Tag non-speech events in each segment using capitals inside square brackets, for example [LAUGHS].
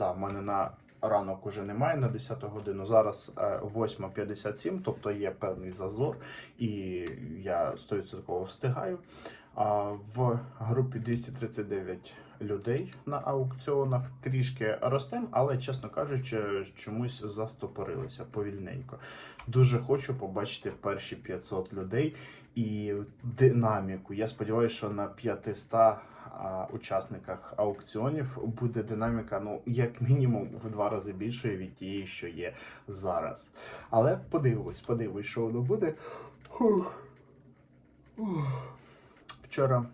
Да, в мене на ранок уже немає на 10 годину. Зараз е, 8.57, тобто є певний зазор, і я 100% встигаю. В групі 239 людей на аукціонах трішки ростем, але, чесно кажучи, чомусь застопорилися повільненько. Дуже хочу побачити перші 500 людей і динаміку. Я сподіваюся, що на 500 а, учасниках аукціонів буде динаміка, ну, як мінімум, в два рази більшою від тієї, що є зараз. Але подивимось, подивимось, що воно буде. Вчора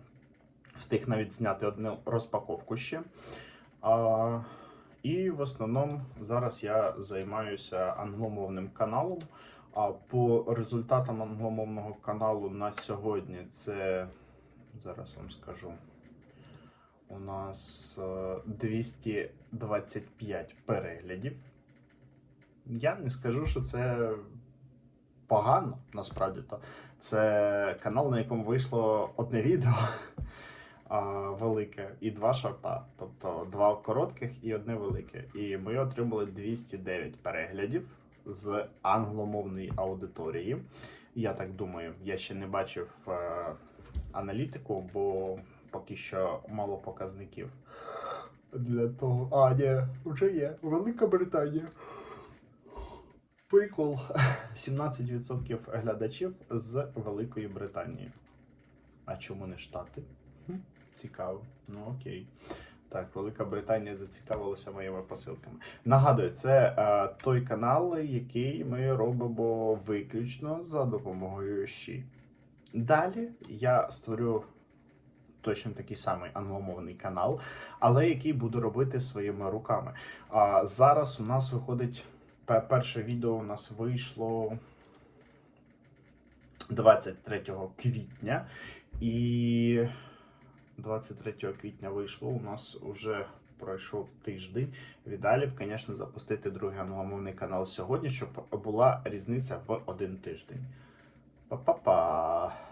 встиг навіть зняти одну розпаковку ще. А, і в основному зараз я займаюся англомовним каналом. А по результатам англомовного каналу на сьогодні це зараз вам скажу. У нас е, 225 переглядів. Я не скажу, що це погано, насправді то. Це канал, на якому вийшло одне відео [LAUGHS] велике і два шорта. Тобто два коротких і одне велике. І ми отримали 209 переглядів з англомовної аудиторії. Я так думаю, я ще не бачив е, аналітику, бо поки що мало показників. Для того. А, ні, вже є. Велика Британія. Прикол. 17% глядачів з Великої Британії. А чому не Штати? Хм, Цікаво. Ну окей. Так, Велика Британія зацікавилася моїми посилками. Нагадую, це е, той канал, який ми робимо виключно за допомогою щі. Далі я створю точно такий самий англомовний канал, але який буду робити своїми руками. А зараз у нас виходить перше відео у нас вийшло 23 квітня, і 23 квітня вийшло. У нас вже пройшов тиждень. Віддалі б, звісно, запустити другий англомовний канал сьогодні, щоб була різниця в один тиждень. Па-па-па!